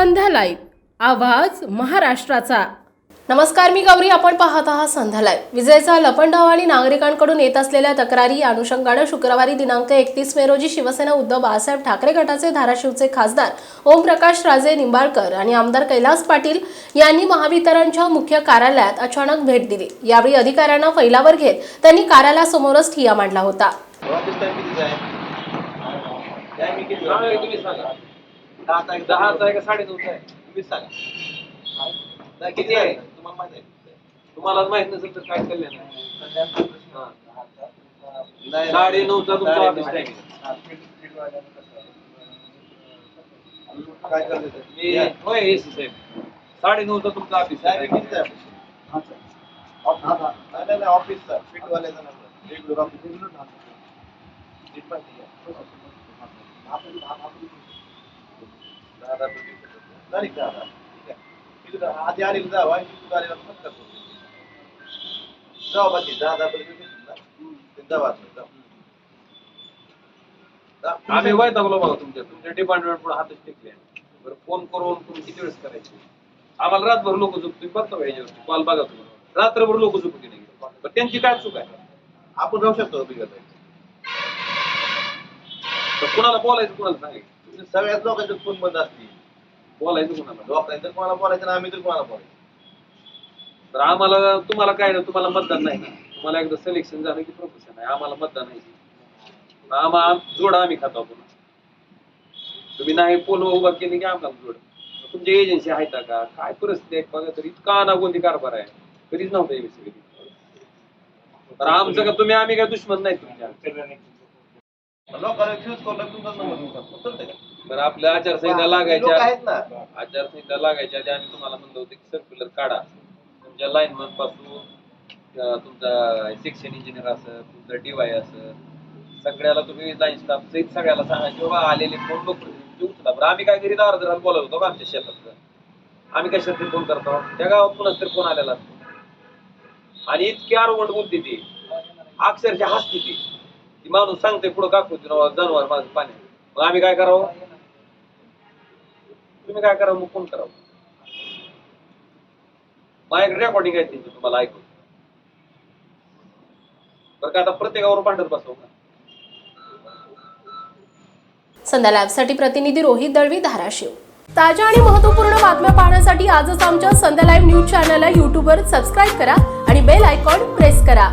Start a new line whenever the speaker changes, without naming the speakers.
संध्या live आवाज महाराष्ट्राचा. नमस्कार मी गौरी. आपण पाहत आहात संध्या लाईव्ह विजेचा लपंडाव आणि नागरिकांकडून येत असलेल्या तक्रारी अनुषंगानं शुक्रवारी दिनांक एकतीस मे रोजी शिवसेना उद्धव बाळासाहेब ठाकरे गटाचे धाराशिवचे खासदार ओमप्रकाश राजे निंबाळकर आणि आमदार कैलास पाटील यांनी महावितरणच्या मुख्य कार्यालयात अचानक भेट दिली. यावेळी अधिकाऱ्यांना फैलावर घेत त्यांनी कार्यालयासमोरच ठिया मांडला होता.
ऑफिस टाइम कितीचा आहे टायमिंग किती
सांगा की तुम्ही सांगा
दहाचा आहे
दहाचा आहे का साडेनऊचा आहे?
तुम्हीच सांगा नाही, किती आहे? तुम्हाला माहिती आहे.
तुम्हाला माहीत नसेल तर काय कल्याण आहे हा.
नाही,
साडे नऊचा तुमचा
साडे
ऑफिस
नऊ.
टाइम
काय करते ते?
मी
या.
होय एसी साहेब. साडे नऊचा तुमचा ऑफिस
टायमिंग कितीचा आहे. ऑफिस? नाही नाही नाही ऑफिसचा फिटवाल्याचा नाही रेग्युलर ऑफिस ठीक आहे. आधी आलेलं जावं आलेलं करतो. बाकी दहा दहा.
आम्ही वैतागलो बघा तुमच्या तुमच्या डिपार्टमेंट पुढे हातच टेकले बरं फोन करून तुम्ही किती वेळेस करायचे आम्हाला रातभर लोक झोप तुम्ही बघता याच्यावरती कॉल बघा तुम्हाला रात्रभर लोक झोपू नाही पण त्यांची काय चूक आहे
आपण राहू शकतो बिघडत
तर कुणाला बोलायचं कुणाला सांगायचं
सगळ्याच लोकांचे फोन बंद असतील.
बोलायचं कुणाला?
लोकांनी तर कोणाला बोलायचं ना आम्ही तर कोणाला बोलायचं?
तर आम्हाला तुम्हाला काय ना तुम्हाला मतदान नाही ना? तुम्हाला एकदा सिलेक्शन झालं की प्रोफेशन आहे. आम्हाला मतदान नाही. आम्हाला जोड आम्ही खातो पुन्हा तुम्ही नाही पोल उभा केली की आम्हाला जोड. तुमची एजन्सी आहेत का? काय परिस्थिती आहे? बघा तर इतका अनागोंदी कारभार आहे. कधीच नव्हता सगळी. तर आमचं का तुम्ही आम्ही काय दुश्मन नाही तुमच्या.
लोकांना फ्यूज करून तुमचा नंबर उचलते का?
बरं आपल्या आचारसंहिता
लोक
लागायच्या
आहेत ना.
आचारसंहिता लागायच्या आधी आम्ही तुम्हाला म्हणलं होतं की सर्क्युलर काढा. तुमच्या लाईनमनपासून अं, तुमचा सेक्शन इंजिनियर असं तुमचा डीवाय असं सगळ्याला तुम्ही लाईन स्टाफ सहित सगळ्याला सांगा की बाबा आलेले फोन उचला. बरं आम्ही काय घरी दार बोलत होतो का आमच्या शेतात? आम्ही कशात फोन करतो. त्या गावात कुणाच तरी फोन आलेला असतो. आणि इतकी आरोगंड बोलते ती. अक्षरशः हसते ती. ती माणूस सांगते पुढं काकू जनावर माझं पाणी मग आम्ही काय करावं? तुम्ही काय करावं? मग कोण करावं? माझ्याकडे रेकॉर्डिंग आहे त्यांची तुम्हाला ऐकून. बरं का आता प्रत्येकावर पांढर बसव का?
संध्या लाईव्हसाठी प्रतिनिधी रोहित दळवी धाराशिव. ताज्या आणि महत्त्वपूर्ण बातम्या पाहण्यासाठी आजच आमच्या संध्या लाईव्ह न्यूज चॅनलला यूट्यूबवर सबस्क्राईब करा आणि बेल आयकॉन प्रेस करा.